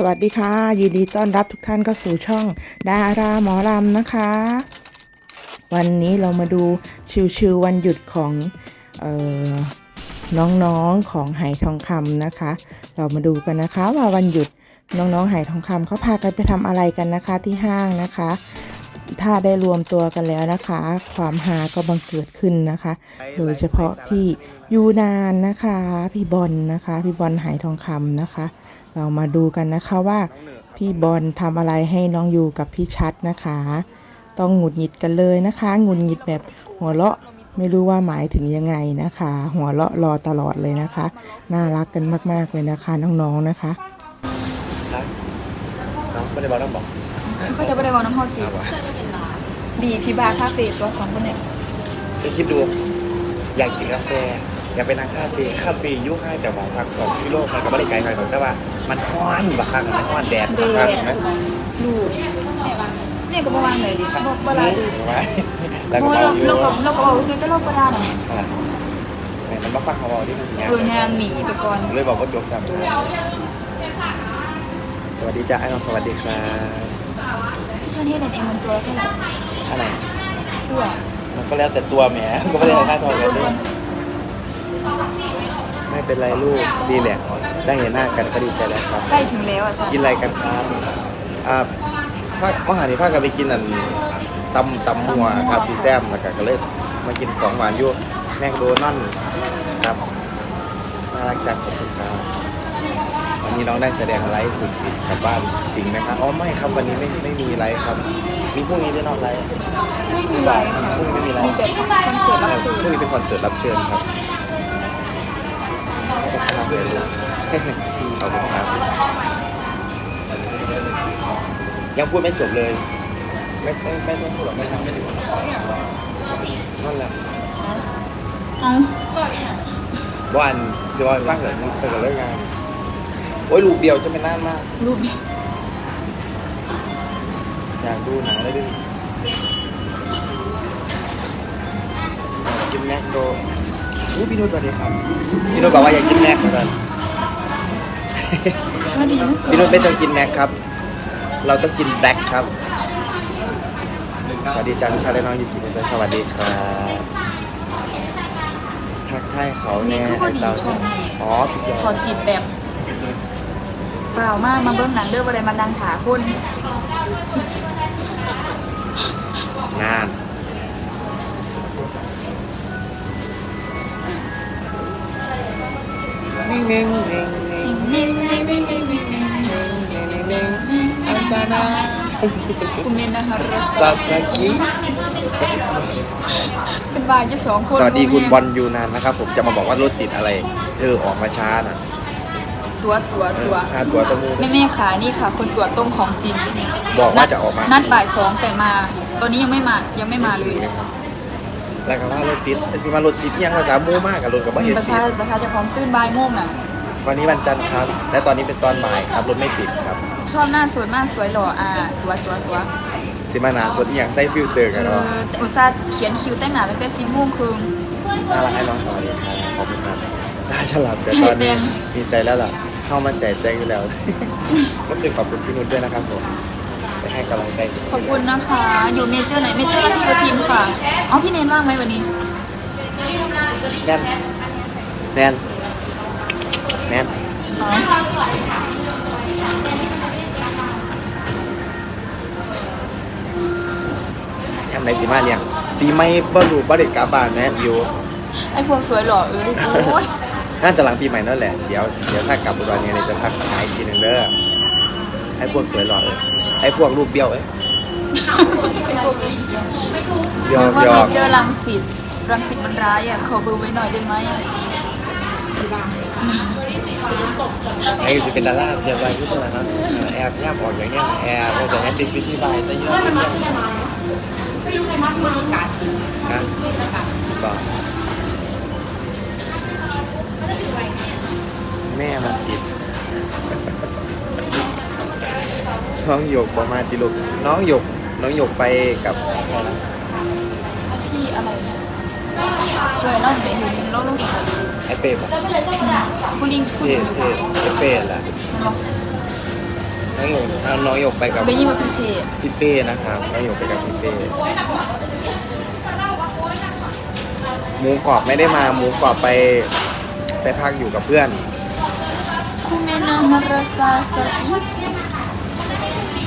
สวัสดีค่ะ ยินดีต้อนรับทุกท่านเข้าสู่ช่องดาราหมอลำนะคะ วันนี้เรามาดูชิวๆวันหยุดของเออน้องๆของไหทองคำนะคะ เรามาดูกันนะคะว่าวันหยุดน้องๆไหทองคำเขาพากันไปทำอะไรกันนะคะที่ห้างนะคะ ถ้าได้รวมตัวกันแล้วนะคะ ความฮาก็บังเกิดขึ้นนะคะ โดยเฉพาะพี่ยูนานนะคะ พี่บอลนะคะ พี่บอลไหทองคำนะคะ เรามาดูกันนะคะว่าพี่บอลทำอะไรให้น้องยูกับพี่ชัดนะคะ ต้องหงุดหงิดกันเลยนะคะหงุดหงิดแบบหัวเราะไม่รู้ว่าหมายถึงยังไงนะคะ หัวเราะรอตลอดเลยนะคะ น่ารักกันมาก ๆ เลยนะคะน้องๆนะคะครับน้องไม่ได้บอกน้องบอกเขาจะไม่ได้บอกน้ำฮอดตีครับว่าดีพี่บาร์คาเฟ่ตัวสองคนเนี่ยจะคิดดู อยากกินกาแฟ อยากไปนั่งคาเฟ่คาเฟ่อยุ่ห่างจากหมองพักสองกิโลมันก็ไม่ได้ไกลขนาดนั้นแต่ว่ามันร้อนบักคักมันร้อนแดดเดบักคักนะดูเนี่ยก็ประมาณไหนดิบอกเวลาดูไว้แล้วโอ้ก็ยเราเราอยู่เรากับเรากับเราซื้อแต่เราประดาน่ะอะเนี่ยมันมาฟังเขาบอกที่มันเนี้ยเออยางหนีไปก่อนเลยบอกว่าจบสามสวัสดีจ้าไอ้น้องสวัสดีครับพี่ชอนเฮ็ดเองมันตัวละเท่าไหร่อะไรเสื้อมันก็แล้วแต่ตัวแหมก็ไม่ได้ค่าทองกันด้วย ไม่เป็นไรลูกดีแหละได้เห็นหน้ากันก็ดีใจแล้วครับ ใกล้ถึงแล้วอะซะกินอะไรกันครับอ่าภาคมหานิภาคกันไปกินอันตำตำมัวครับที่แซมแล้วก็ก็เลยมากินของหวานอยู่แมคโดนัลด์ครับน่ารักจังขอบคุณครับวันนี้น้องได้แสดงไลฟ์กลุ่มปิดกับบ้านสิงห์นะครับอ๋อไม่ครับวันนี้ไม่ไม่มีไลฟ์ครับ มีพรุ่งนี้ด้วยเนอกไลฟ์ไม่มีไรค่ะพรุ่งนี้ไม่มีไลมีฟ์แต่คอนเสิร์ตรับเชิญ พรุ่งนี้เป็นคอนเสิร์ตรับเชิญครับ ขอบคุณครับ ยังพูดไม่จบเลย ไม่ไม่ไม่ไม่พูดหรอกไม่ทำไม่ถึงนั่นแหละเอ้าวันสิวันฟังเกิดเกิดเรื่องงานโอ้ยลูกเดียวจะเป็นนานมากรูปนี้อยากดูหนังเลยดิอยกกินแม็กโด อู้พี่นุชสวัสดีครับพี่นุชบอกว่าอยากกินแม็กเหมือนกันว่าดีนะสวยพี่นุชไม่ต้องกินแม็กครับ เราต้องกินแบล็คครับสวัสดีจ้าพี่ชายและน้องยูคิสวัสดีครับทักทายเขาแน่ไอ้เตาสันอ๋อทุกอย่างถอดจิตแบบเปล่ามากมาเบิ้งหนังเรื่องอะไรมาดังถาคน งาน นิ่งนิ่งนิ่งนิ่งนิ่งนิ่งนิ่งนิ่งนิ่งนิ่งนิ่งนิ่งนิ่งนิ่งนิ่งอันจานาคุณเมนนะคะรสซาสกิฉันบายจะสองคนสวัสดีคุณบอลยูนานนะครับ ผมจะมาบอกว่ารถติดอะไรเธอออกมาช้าน่ะตัวตัวตัวเออค่าตัวต้องมูแม่แม่ขานี่ค่ะ คนตัวตรงของจริง บอกว่าจะออกมานัดบ่ายสองแต่มา ตอนนี้ยังไม่มายังไม่มาเลย แล้วก็ว่ารถติดแต่สิมารถติดยังภาษามูมากกับรถกับว่าเห็นประติชาดประชาจะพร้อมตื่นบ่ายโมงน่ะ วันนี้วันจันทร์ครับ และตอนนี้เป็นตอนบ่ายครับรถไม่ปิดครับชอบหน้าสวยมากสวยหล่ออ่าตัวตัวตัวสิมานาสดอีหยังใส่ฟิลเตอร์เอกันเนาะอแต่อุตส่าห์เขียนคิวแต่งหน้าตั้งแต่สิบโมงครึ่ง น่ารักให้น้องสวัสดีครับขอบคุณครับตาฉลาดแต่ตอนนี้ใจเต้นดีใจแล้วล่ะเข้ามาใจแจ้งอยู่แล้ว ก็คือขอบคุณพี่นุชด้วยนะครับผมไป ให้กำลังใจขอบคุณนะคะ อยู่เมเจอร์ไหนเมเจอร์ราชบุรีค่ะอ๋อพี่เนนว่างไหมวันนี้แน่นแน่นแน่นอ๋อทำไรสิมาเลี้ยงปีไม่บ่รู้บ่ได้กลับบ้านแม่อยู่ไอพวกสวยหล่อเอ้ยโอ้ยน่าจะหลังปีใหม่นั่นแหละ เดี๋ยวเดี๋ยวถ้ากลับอุดรเนี่ยเดี๋ยวจะทักหาอีกทีหนึ่งเด้อไอ้พวกสวยหล่อเลย ไอ้พวกรูปเบี้ยวเอ้ยหยอนึกกว่าหยเมอกเจอร์รังสิตรังสิตมันร้ายอะขอเบอร์ไว้หน่อยได้ไหมไอ้จะเป็นดาราเดี๋ยวไปที่ตรงนั้นแอบแยบออกอย่างเงี้ยแอบเราจะให้ติดฟิตที่บายซะเยอะฮะก็แม่มัน น้องหยกประมาณติลูกน้องหยก น้องหยกไปกับพี่อะไรเคยเล่าไปเห็นโลกโลกสารไอเป้ปะผู้ลิงผู้เท่ลิงเท่ไอเป้แหละบอกน้องหยกน้องหยกไปกับได้ยินว่าพี่เทพี่เป้นะครับน้องหยกไปกับพี่เป้หมูกรอบไม่ได้มาหมูกรอบไปไปพักอยู่กับเพื่อนคุเมนะฮาราซาซาอิ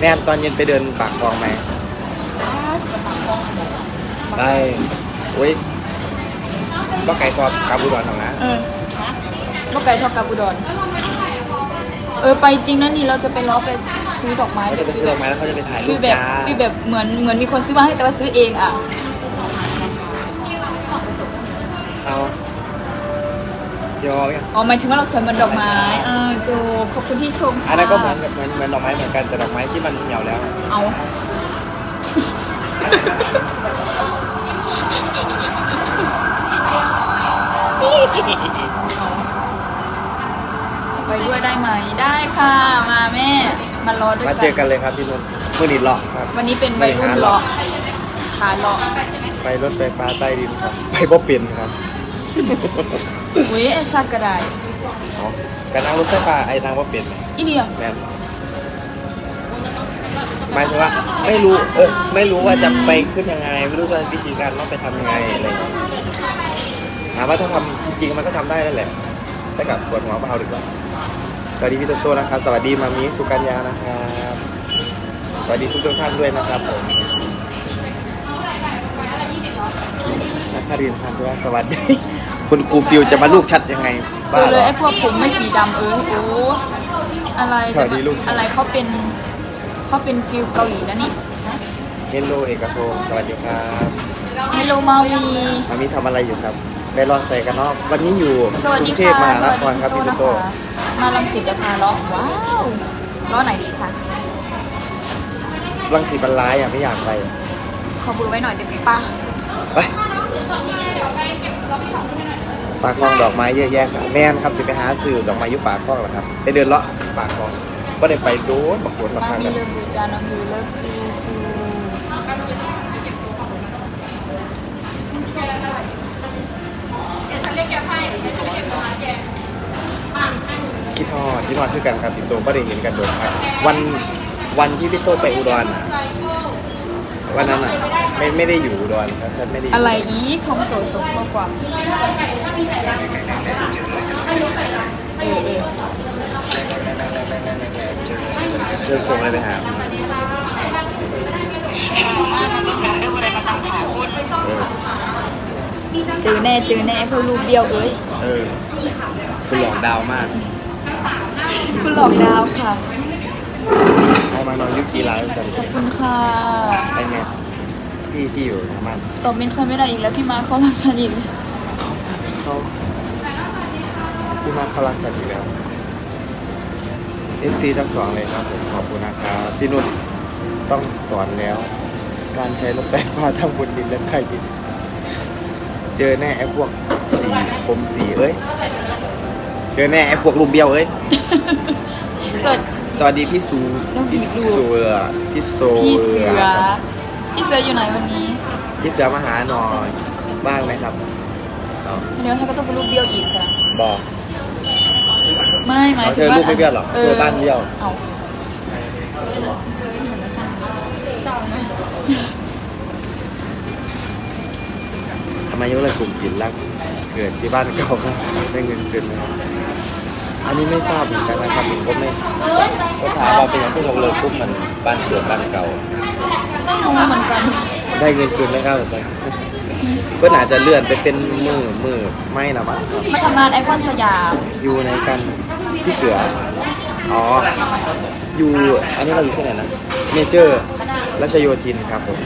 แม่นตอนเย็นไปเดินปากคลองไหมได้โอ้ยก็ไก่กรอบกาบุดอนของนะเออลูกไก่ทอดกับอุดรเออไปจริงนะนี่เราจะไปล้อไปซื้อดอกไม้เขาจะไปซื้อดอกไม้แล้วเขาจะไปถ่ายรูฟีปแบบจ้าฟีแบบเหมือนเหมือนมีคนซื้อมาให้แต่ว่าซื้อเองอะเอา ยอมยังอ๋อหมายถึงว่าเราสวยเหมือนดอกไม้เออโจขอบคุณที่ชมค่ะอันนั้นก็เหมือนเหมือนเหมือนดอกไม้เหมือนกันแต่ดอกไม้ที่มันเหี่ยวแล้ว เอา ไปด้วยได้ไหมได้ค่ะ มาแม่ มารอด้วยมาเจอกันเลยครับพี่นุ่นมือนิดเลาะครับวันนี้เป็นวัยรุ่นเลาะขาเลาะไปรถไฟฟ้าใต้ดินครับไปบ่เป็นครับ อุ้ยไอ้สักกระไดอ๋อการนั่งรถไฟฟ้าไอ้นั่งบ่เป็นอีเดียแม่นหมายถึงว่าไม่รู้เออไม่รู้ว่าจะไปขึ้นยังไง ไม่รู้ว่าวิธีการต้องไปทำยังไงอะไรอย่างเงี้ยถามว่าถ้าทำจริงๆมันก็ทำได้นั่นแหละแต่กับปวดหัวเบาดีกว่าสวัสดีพี่ต้นโตนะครับ สวัสดีมามีสุกัญญานะครับสวัสดีทุกทุกๆท่านด้วยนะครับผมนักคารินทร์พันธุวัฒน์สวัสดี คุณครูฟิวจะมาลูกชัดยังไงเจบ้าอเหเลรยอ ไอ้พวกผมไม่สีดำเออโอ้อะไรสวัสดีลูกชาย อะไรเขาเป็นเขาเป็นฟิลเกาหลีนะนี่เฮลโลเอกพงศ์สวัสดีครับเฮลโลมาวี มามีทำอะไรอยู่ครับไปรอใส่กันเนาะวันนี้อยู่สวัสกดีรุงเทพค่ะมหานครสครับวัสพี่ดีตุ๊กโตนะคะมาลังสิตจะพาเลาะว้าวเลาะไหนดีคะรังสีบรรลายอะไม่อยากไปขอเบอร์ไว้หน่อยเดี๋ยวป้าไป ปากคลองดอกไม้เยอะแยะครับแม่นครับสิไปหาซื้อดอกไม้อยุปากคลองเหรอครับไปเดินเลาะปากคลองก็ได้ไปโดนบักโขนบักมาคังมีกันเลิฟยูจาน้องยูเลิฟยูทูคิดทอดคิดทอดคือกันครับพี่โตก็ได้เห็นกันโดนครับวันวันที่พี่โตไปอุดรอะ วันนั้นอะไม่ไม่ได้อยู่อุดรครับฉันไม่ได้ยู่อะไรอีคำโสดสมข้อความเออเออเชิญส่งอะไรไปหาสามารถมาเบิ่งแบบได้บริมาตามขาคนเออเจอแน่เจอแน่เพราะรูปเดียวเอ้ยเออคุณหลอกดาวมาก คุณหลอกดาวค่ะให้ มานอนยุคกีฬาสันขอบคุณค่ะไอ้แม่พี่ที่อยู่ทางบ้านตอบเมนค่อยไม่ได้อีกแล้วพี่มาเขามาฉันอีกเขาพี่มาเขารักฉันอยู่แล้วเอฟซีทั้งสองเลยครับผมขอบคุณนะครับพี่นุ่นต้องสอนแล้ว การใช้รถไฟฟ้าทั้งบนดินและใต้ดิน เจอแน่ไอ้พวกสีผมสีเอ้ย เจอแน่ไอ้พวกลูกเบี้ยวเอ้ยสวัสดี สวัสดีพี่สูน้องพี่ดู สูเออพี่โซพี่เสือพี่เสืออยู่ไหนวันนี้พี่เสือมาหาหน่อยบ้างไหมครับเอาแสดงว่าท่านก็ต้องเป็นรูปเบี้ยวอีกค่ะบอก ไม่หมายเอาถึเธงอว่ารูปไม่เบี้ยวเหรอเอเธออบ้านเบี้ยว เอาทำไมยกเลิกกลุ่มปิดรักเกิดที่บ้านเก่าครับได้เงินคืนไหมครับ อันนี้ไม่ทราบเหมือนกันนะครับผมก็ไม่ก็ถามว่าเป็นอย่างที่ยกเลิกปุ๊บมันบ้านเกิดบ้านเก่าไม่รู้เหมือนกันได้เงินคืนไหมครับผมก็อาจจะเลื่อนไปเป็นมือมือไม่นะมั้งครับมาทำงานไอคอนสยามอยู่ในกันที่เสืออ๋ออยู่อันนี้เราอยู่ที่ไหนนะเมเจอร์รัชโยธินครับผม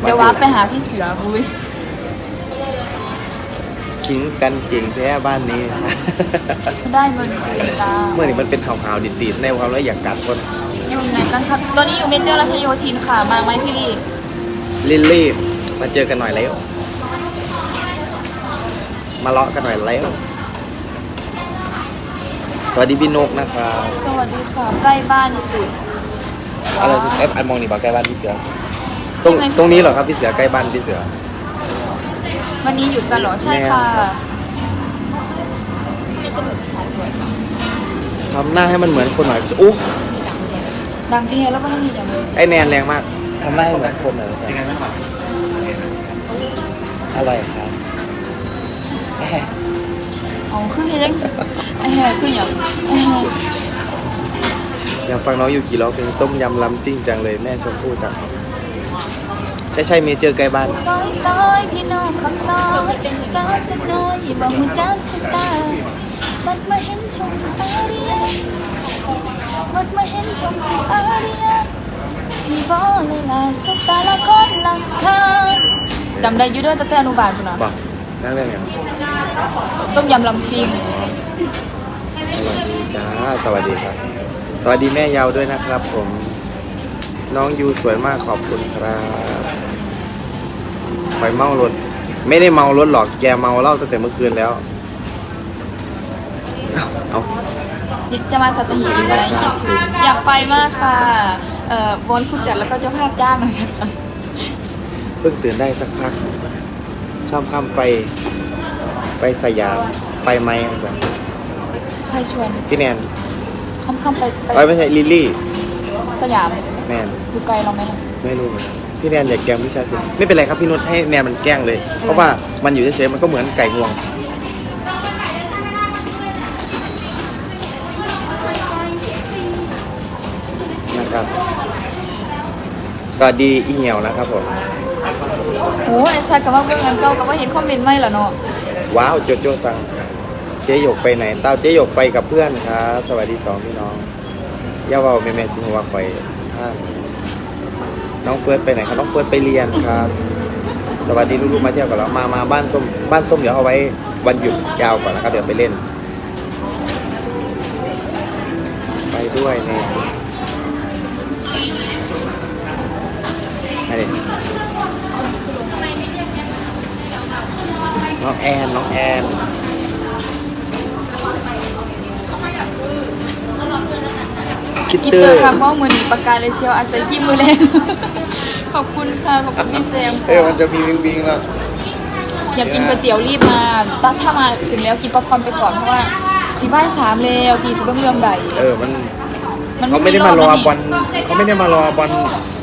เดี๋ยววับไปหาพี่เสือบุ้ย ขิงกันเก่งแท้บ้านนี้ ได้เงินคืนจ้าเมื่อนี้มันเป็นข่าวๆดิดๆในความแล้วอยากกัดคนอยู่ไหนกันครับ ตอนนี้อยู่เมเจอร์ราชโยธินค่ะ มาไหมพี่ลี่รีบมาเจอกันหน่อยแล้ว มาเลาะกันหน่อยแล้ว สวัสดีพี่นกนะครับสวัสดีค่ะ ใกล้บ้านสุดอะไรเอฟอันมองนี่บอกใกล้บ้านพี่เสือตรงตรงนี้เหรอครับพี่เสือใกล้บ้านพี่เสือ วันนี้หยุดกันเหรอใช่ค่ะทำหน้าให้มันเหมือนคนหน่อยโอ้ดังเทแล้วก็ต้องมีอย่างนี้ไอแนนแรงมากทำได้เหมือนคนเลยยังไงบ้างอร่อยครับเอาขึ้นให้ได้ไอ้แห่ขึ้นอย่างไอ้แห่อยากฟังน้องยูกิร้องเพลงต้มยำลำซิ่งจังเลยแม่ชมพู่จัง ใช่ใช่เมเจอร์ใกลบ้านซอยซอยพี่น้องคำซอยสาวสักน้อยบอกมือจ้างสตาร์บัดมาเห็นชมอาริยาบัดมาเห็นชมอาริยามีบอเลยล่ะสุดตาละคนลังคาจำได้อยูเด้วยตั้งแต่อนุบาลคุณนะบอกนั่งเรื่องยังต้มยำลำซิงสวัสดีจ้าสวัสดีครับ สวัสดีแม่ยาวด้วยนะครับผม น้องยูสวยมากขอบคุณครับไฟเมารถ ไม่ได้เมารถหรอกแกเมาเหล้าตั้งแต่เมื่อคืนแล้ว เอาเอาจะมาสัตหีบอีกไหมคิดถึงอยากไปมากค่ะ เอ่อวอนผู้จัดแล้วก็เจ้าภาพจ้างหน่อยค่ะเพิ่งตื่นได้สักพัก ข้ามข้ามๆไป ไปสยามไปไหมครับใครชวนพี่แนนค่ำๆไปไปเอ้ยไม่ใช่ลิลลี่ สยาม แนนอยู่ไกลเราไหมล่ะ ไม่รู้เหมือนกันพี่แนนอยากแกล้งพี่ชายสิไม่เป็นไรครับพี่นุชให้แนนมันแกล้งเลย เพราะว่ามันอยู่เฉยๆมันก็เหมือนไก่งวง นะครับ สวัสดีอีเหี่ยวนะครับผม โอ้ไอ้สัตว์กับว่าเพื่อนกันเก่ากับว่าเห็นคอมเมนต์ไหมล่ะเนาะว้าวโจโจสั่งเจ๊หยกไปไหนเต้าเจ๊หยกไปกับเพื่อนครับ สวัสดีสองพี่น้องย่าเว่าแม่แม่สิหัวคอย ท่าน น้องเฟิร์สไปไหนครับน้องเฟิร์สไปเรียนครับ สวัสดีลูกๆมาเที่ยวกับเรามามาบ้านส้มบ้านส้มเดี๋ยวเอาไว้วันหยุดยาวก่อนนะครับเดี๋ยวไปเล่น ไปด้วยเนี่ยน้องแอนน้องแอน คิดกินเตอเตอร์ร์ค่ะว่ามือหนีประกาศเลยเชียวอาศัยขี้มือแรงขอบคุณค่ะ ขอบคุณพี่แซมเออมันจะมีวิงวิงแล้วอยากกินก๋วยเตี๋ยวรีบมาถ้าถ้ามาถึงแล้วกินป๊อปคอร์นไปก่อนเพราะว่าสีบ่ายสามแล้วพี่สิเบื้องเรื่องใดเออมันมันเขาไม่ได้มารอแล้วนี่บอลเขาไม่ได้มารอบอล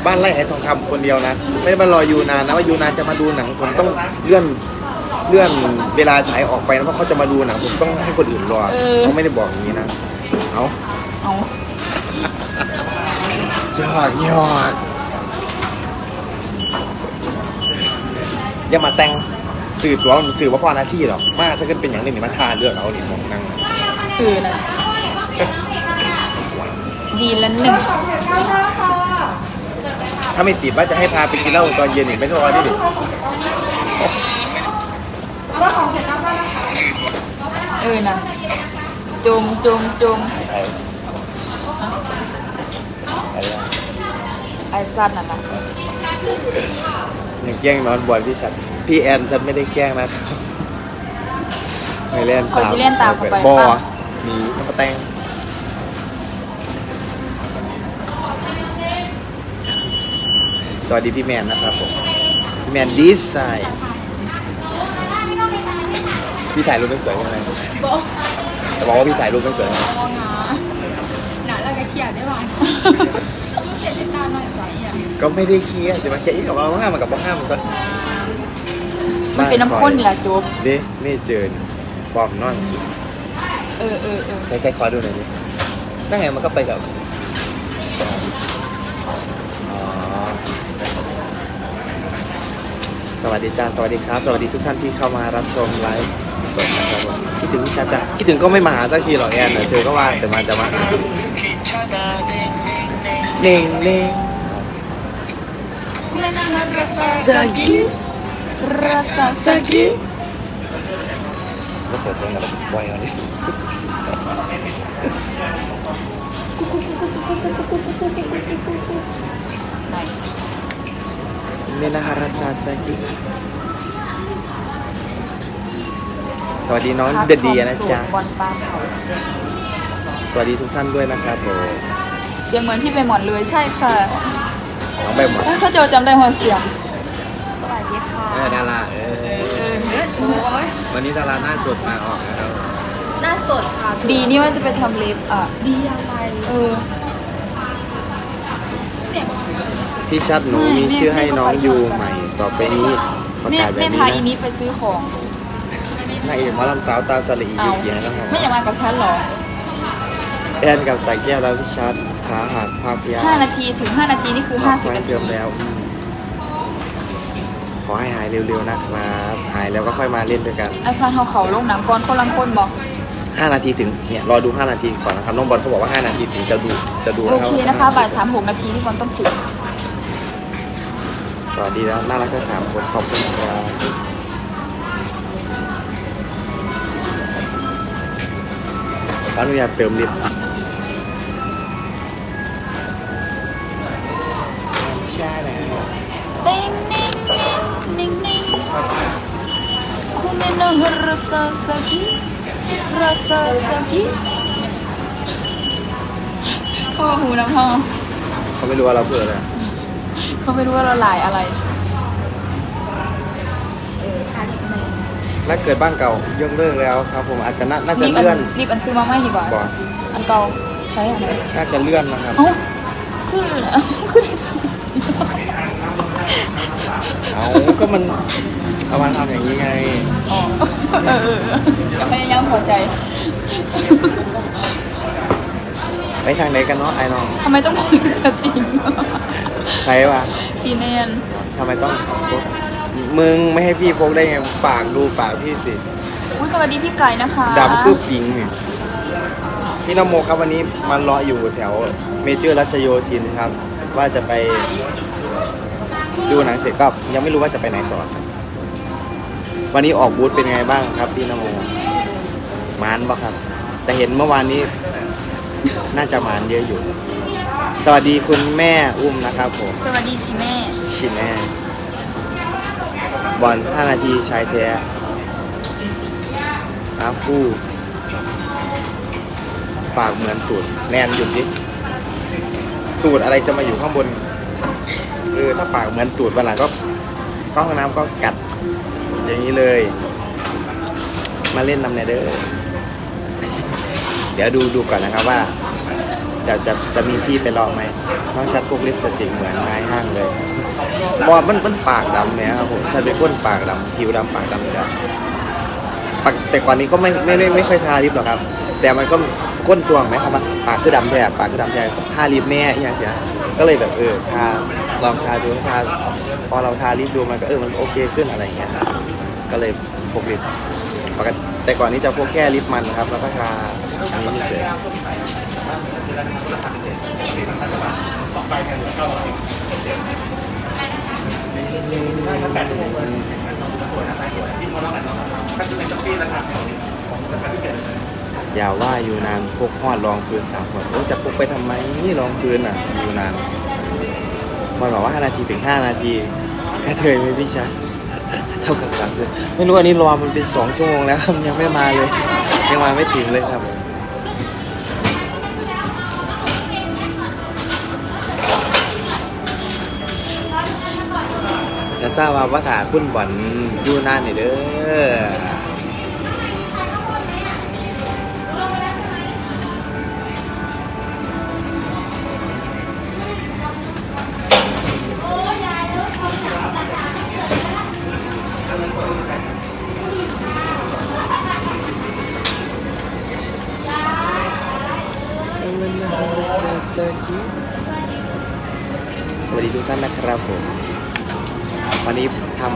บ้านไร่ไอ้ทองคำคนเดียวนะ ไม่ได้มารอยูนานนะว่ายูนานจะมาดูหนังผมต้องเลื่อนเลื่อนเวลาฉายออกไปนะเพราะเขาจะมาดูหนังผมต้องให้คนอื่นรอเขาไม่ได้บอกอย่างนี้นะเอาเอา ยอดยอดอย่ามาแต่งสื่อตัวสื่อว่าพอหน้าที่หรอกมาซะกันเป็นอย่างนี้นี่มาทาเลือกเอานี่มองนั่งเออนะดีละหนึ่งถ้าไม่ติดว่าจะให้พาไปกินเหล้าตอนเย็นนี่ไม่ต้องรอดิดิเออนะจุมจุมจุม ไอ้สัตว์นั่นน่ะอย่างแกล้งนอนบ่อยพี่ฉันพี่แอนฉันไม่ได้แกล้งนะครับไม่เล่นคอยสิเล่นตามเข้าไปบอป่ะหนีน้ำปลาแตงสวัสดีพี่แมนนะครับผมพี่แมนดีไซน์พี่ถ่ายรูปไม่สวยใช่ไหมแต่บอกว่าพี่ถ่ายรูปไม่สวยใช่ไหมหนาแล้วก็เขียนได้หรอชุด เสร็จตามมาใส่อะก็ไม่ได้เคลียร์แต่มาเคลียร์อีกกับว่าห้ามมันกับว่าห้ามมันก็มันเป็นน้ำข้นนี่แหละจุ๊บเด้ไม่เจอนี่ปลอมนอนเออเออเออใช้ใช้คอดูหน่อยดินั่นไงมันก็ไปกับอ๋อสวัสดีจ้าสวัสดีครับ สวัสดีทุกท่านที่เข้ามารับชมไลฟ์สดนะครับผมคิดถึงพี่ชาจังคิดถึงก็ไม่มาหาสักทีหรอกแอนน่ะเธอก็ว่าแต่มาจะมาหาเน่งเน่งซากิราซาซากิก็เปิดเพลงกับบ่อยวันนี้เมนา ฮาราซาซากิสวัสดีน้องเดดีนะจ๊ะบอลปลาเผาสวัสดีทุกท่านด้วยนะครับผมเสียงเหมือนพี่ไปหมอนเลยใช่ค่ะน้องใบหมดถ้าโจจำได้หัวเสียงสวัสดีค่ะเออดาราเออโอ้ยวันนี้ดาราหน้าสดมาออกนะครับหน้าสดค่ะ ดีนี่ว่าจะไปทำเล็บอะดีอะไรเออพี่ชัดหนูมีชื่อให้น้องยูใหม่ ต่อไปนี้ประแม่กาศแบบแม่นี้พาอีนะนี้ไปซื้อของนางเอกหมอลำสาวตาสลีเอายุเกียแล้วครับไม่อยากมากับฉันเหรอแอนกับสายแก้วแล้วพี่ชัด ขาหักภาคยา5นาทีถึง5นาทีนี่คือ50นาทีเจิมแล้วอืมขอให้หายเร็วๆนะครับ หายแล้วก็ค่อยมาเล่นด้วยกัน อาจารย์เขาเขาลงหนังก่อนคนลังคนบอก5นาทีถึงเนี่ยรอดู5นาทีก่อนนะครับน้องบอลเขาบอกว่า5นาทีถึงจะดูจะดูโอนะครับเคนะคะบ่ายสามหกนาทีนี่ก่อนต้องถึงสวัสดีแล้วน่ารักทั้งสามคนขอบคุณครับขออนุญาตเติมลิฟ คุณเนนรสสกิรสสกิพ่อหูนะพ่อเขาไม่รู้ว่าเราเพื่ออะไรเขาไม่รู้ว่าเราหลายอะไรและเกิดบ้านเก่ายกเลิกแล้วครับ ผมอาจจะน่าน่าจะรีบอัเลื่อนนรีบอันซื้อมาไม่ดีกว่าบอกอันเก่าใช้อะไรน่าจะเลื่อนนะครับเอ้าขึ้นขึ้นได้ทำสิเอาก็มัน เอามาทำอย่างนี้ไง อ๋อเออเออจะพยายามพอใจไปทางไหนกันเนาะไอ้น้องทำไมต้องคุยสติงใครวะพี่เนนทำไมต้องพกมึงไม่ให้พี่พกได้ไงปากดูปากพี่สิอุ้ยสวัสดีพี่ไก่นะคะดำคือปิงเนี่ยพี่นโมครับวันนี้มันรออยู่แถวเมเจอร์รัชโยธินครับ ว่าจะไปดูหนังเสร็จก็ยังไม่รู้ว่าจะไปไหนต่อครับ วันนี้ออกบูธเป็นไงบ้างครับพี่นโมหมานปะครับ แต่เห็นเมื่อวานนี้น่าจะหมานเยอะอยู่ สวัสดีคุณแม่อุ้มนะครับผม สวัสดีชิแม่ ชิแม่บอล5นาทีชายแท้อาฟูปากเหมือนตูดแนนหยุดดิตูดอะไรจะมาอยู่ข้างบนเออถ้าปากเหมือนตูดวันหลังก็เข้าห้องน้ำก็กัด อย่างนี้เลย มาเล่นนำเนเดอร์เดี๋ยวดูดูก่อนนะครับว่า จะจะจะมีที่ไปลองไหมน้องชัดพวกลิปสติกเหมือนนายห้างเลยเพราะว่ามันมันปากดำเนี่ยครับผมฉันเป็นคนปากดำผิวดำปากดำอยู่แล้วปากแต่ก่อนนี้ก็ไม่ไม่ไม่ไม่ค่อยทาลิปหรอกครับ แต่มันก็ก้นตวงไหมครับว่าปากคือดำแท้ปากคือดำแท้ทาลิปแน่อย่างเสียก็เลยแบบเออทาลองทาดูทาพอเราทาลิปดูมันก็เออมันโอเคขึ้นอะไรอย่างเงี้ยครับ ก็เลยพกลิปปกติแต่ก่อนนี้จะพกแค่ลิปมันครับ แล้วก็ทาอันนี้เฉยอย่าว่าอยู่นานพกหอดรองพื้นสามคนโอ้จะพกไปทำไมนี่รองพื้นอะ อยู่นานมันบอกว่า5นาทีถึง 5 นาทีกระเทยไม่พี่ชา เท่ากับสามสิบไม่รู้อันนี้รอมันเป็นสองชั่วโมงแล้วครับยังไม่มาเลย ยังมาไม่ถึงเลยครับจะทราบว่าภาษาคุณบ่อนอยู่นานนี่เด้อ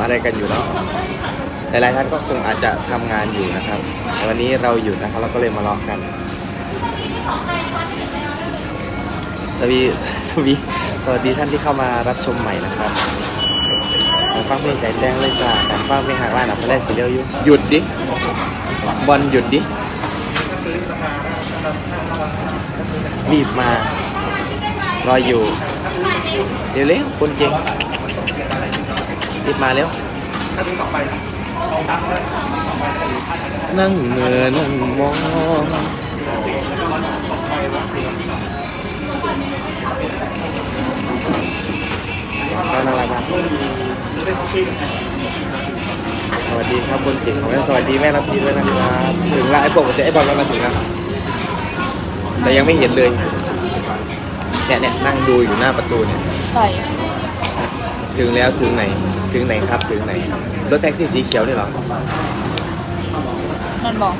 อะไรกันอยู่เนาะหลายๆท่านก็คงอาจจะทำงานอยู่นะครับ วันนี้เราอยู่นะครับเราก็เลยมาเลาะกัน สวีสวีสวัสดีท่านที่เข้ามารับชมใหม่นะครับฟังเพลงใจแดงเลยจ้าการฟังเพลงหากล่านอัพแรกสีเดียวอยู่หยุดดิบอลหยุดดิรีบมารออยู่เดี๋ยวเร็วคนเก่ง รีบมาเร็วนั่งเหมือนั่งมองก็น่ารักมากสวัสดีครับคนเก่งของแม่สวัสดีแม่รับพีด้วยนะครับถึงละไอ้พวกเสียไอ้บอลมันมาถึงแล้วแต่ยังไม่เห็นเลยเนี่ยเนี่ยนั่งดูอยู่หน้าประตูเนี่ยใส่ถึงแล้วถึงไหน ถึงไหนครับถึงไหนรถแท็กซี่สีเขียวนี่เหรอนั่นบอก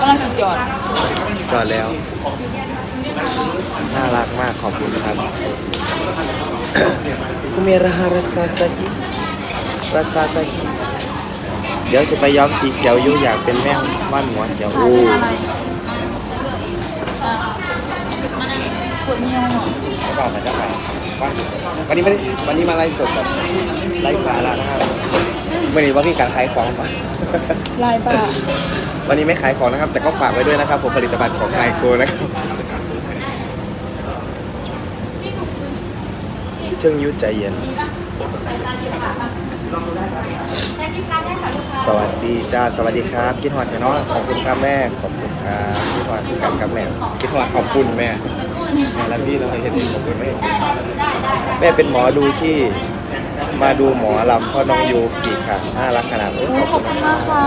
กำลังจะจอดจอดแล้ว น่ารักมากขอบคุณครับคุเมราฮาราซาซากิราซาซากิเดี๋ยวจะไปย้อมสีเขียวอยุ่อยากเป็นแม่งบ้านหัวเขียวพาโอ้เป็นอะไรอะปวดเยี่ยวอะก่อนนะจ๊ะวันนี้ไม่ได้วันนี้มาไลฟ์สดแบบ ไลฟ์สาระนะครับวันนี้ว่ามีการขายของมาลายปากวันนี้ไม่ขายของนะครับ แต่ก็ฝากไว้ด้วยนะครับ ผมผลิตภัณฑ์ของไฮโกนะครับเชิงยุทธใจเย็น สวัสดีจ้าสวัสดีครับ คิดหอดเนาะขอบคุณครับแม่ขอบคุณครับคิดหอดพี่กันครับแม่คิดหอดขอบคุณแม่แม่รักพี่เราเห็นขอบคุณแม่แม่เป็นหมอดูที่ มาดูหมอลำเพ่อน้องยูขี่ขาน่ารักขนาดนี้โอ้ขอบคุณมากค่ะ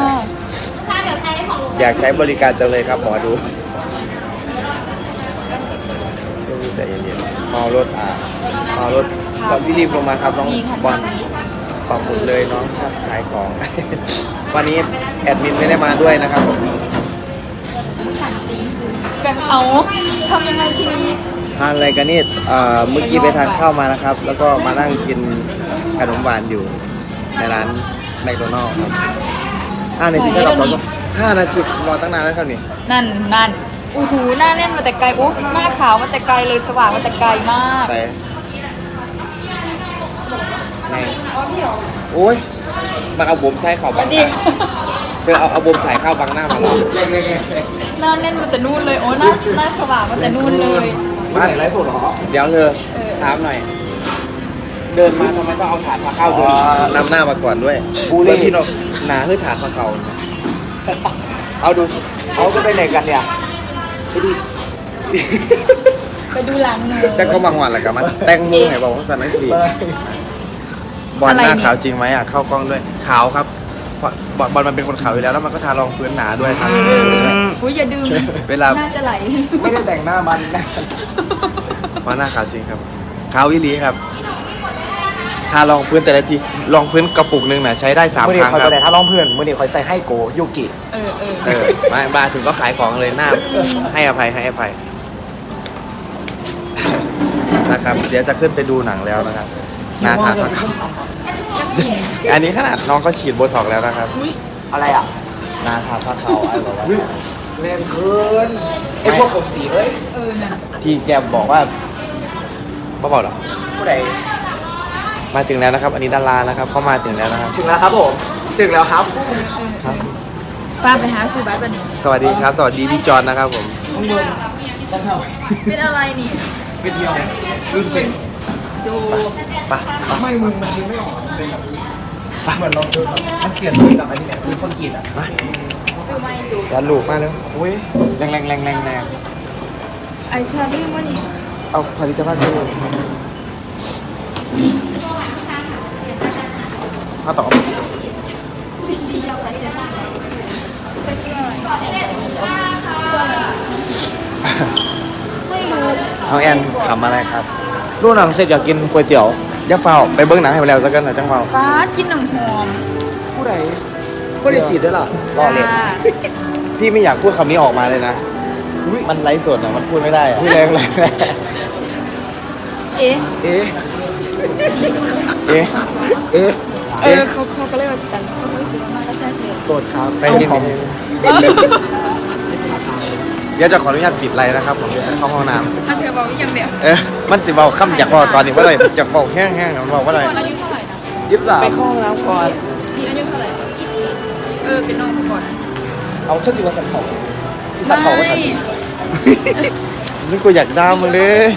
อยากใช้บริการจังเลยครับหมอดูใจเย็นๆเมารถอ่าเมารถตอนพี่รีบลงมาครับน้องมีค่ะบอลขอบคุณเลยน้องชัดขายของ วันนี้แอดมินไม่ได้มาด้วยนะครับผมกันเอาทำยังไงทีนี้ทานอะไรกันนี่เอ่อเมื่อกี้ไปทานข้าวมานะครับ แล้วก็มานั่งกิน ขนมหวานอยู่ในร้านแมคโดนัลล์ครับห้านาทีเท่ากับสองห้านาทีรอตั้งนานแล้วครับนี่นั่นนั่นอู้หูหน้าเล่นมาแต่ไกลโอ้หน้าขาวมาแต่ไกลเลยสว่างมาแต่ไกลมากใส่ในโอ้ยมันเอาบวมใส่เข่าสบัวังสหดีน้าเพื่อเอาเอาบวมใส่เข้าบังหน้ามาหรอหน้าเล่นมาแต่นู่นเลยโอ้หน้าหน้าสว่างมาแต่นู่นเลยมาไหนไรสุดหรอเดี๋ยวเธอถามหน่อย เดินมาทำไมต้องเอาถาดมาเข้าเดิน นำหน้ามาก่อนด้วยบูลลี่ เพื่อพี่นกหนาคือฐานพระเขาเอาดูเขาจะไปไหนกันเนี่ยไปดูหลังหนู จะก็บางวันแหละกับมาแต่งมือให้บอกว่าสันนิสีบอลหน้าอะไรนี่ขาวจริงไหมอะเข้ากล้องด้วยขาวครับเพราะบอลบอลมันเป็นคนขาวอยู่แล้วแล้วมันก็ทารองพื้นหนาด้วยครับ อุ้ยอย่าดื่มเวลา น่าจะไหล ไม่ได้แต่งหน้ามันนะ บอลหน้าขาวจริงครับขาววิลีครับ ทารองพื้นแต่ละทีรองพื้นกระปุกหนึ่งน่ะใช้ได้สามมื่อคนี้รั้งคอยคไปรับไหนถ้าร้องเพื่อนมื่อนี้คอยใส่ให้โกยูกิ เออเออเออมามาถึงก็ขายของเลยหน้า ให้อภัยให้อภัย นะครับ เดี๋ยวจะขึ้นไปดูหนังแล้วนะครับหนาทานพักอันนี้ขนาดน้องก็ฉีดโบท็อกซ์แล้วนะครับอุ้ยอะไรอะหนาทานพักเขาไอ้บอกว่าแรงเกินไอ้พวกผมสีเอ้ยเออน่ะที่แกบอกว่าเบาๆหรอกผู้ใด มาถึงแล้วนะครับ อันนี้ดารานะครับเข้ามาถึงแล้วนะครับถึงแล้วครับผม ถึงแล้วครับ ครับ ป้าไปหาซื้อบัตรบันนี้สวัสดีครับ สวัสดีพี่จอนนะครับผมข้างบนต้องเท่าเป็นอะไรนี่ไปเที่ยวรุ่นเซ็งจูไปไปไม่มึงมันยิงไม่ออกมันเป็นแบบเหมือนเราเจอแบบมันเสียดสีกับอันนี้เนี่ยคือคนกรีดอะซื้อไม่จูยันลูกมาแล้วอุ้ยแรงแรงแรงแรงแรงไอซาลืมวะนี่เอาผลิตภัณฑ์ดู ถ้าตอบไม่รู้น้องแอนขำอะไรครับดูหนังเสร็จอยากกินก๋วยเตี๋ยวอย่าเฝ้าไปเบิ้งหนังให้ไปแล้วสักกันนะจังเฝ้าป้ากินหนังหอมผู้ใดผู้ใดสีด้วยล่ะรอเลยจ้าพี่ไม่อยากพูดคำนี้ออกมาเลยนะมันไร้สดอะมันพูดไม่ได้อะแรงแรงแรงเอ๊ะเอ๊ะเอ๊ะเอ๊ะ เออเขาเขาก็เลยแบบแต่เขาก็เลยคิดว่ามันก็ใช่เถอะโสดครับไปนิดนึงเออเดี๋ยวจะขออนุญาตปิดไลน์นะครับผมเดี๋ยวจะเข้าห้องน้อาเธอบอกว่ายังเดียวำเอ๊ะมันสิเบาคำอยากบอกตอนนี้ว่าอะไรอยากบอกแห้งๆมันบอกว่าอะไรคนอายุเท่าไหร่นะยี่สิบสามไปเข้าห้องน้ำก่อน มีอายุเท่าไหร่เออเป็นน้องไปก่อนเอาเชื่อสิว่าสันเขาที่สันเขาว่าฉันนี่กูอยากด่ามันเลย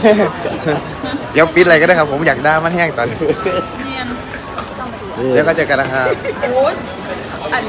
เดี๋ยวปิดอะไรก็ได้ครับ ผมอยากด่ามันแห้งตอนนี้เนี ยนเดี๋ยวก็เจอกันนะครับ โอ้ยอัน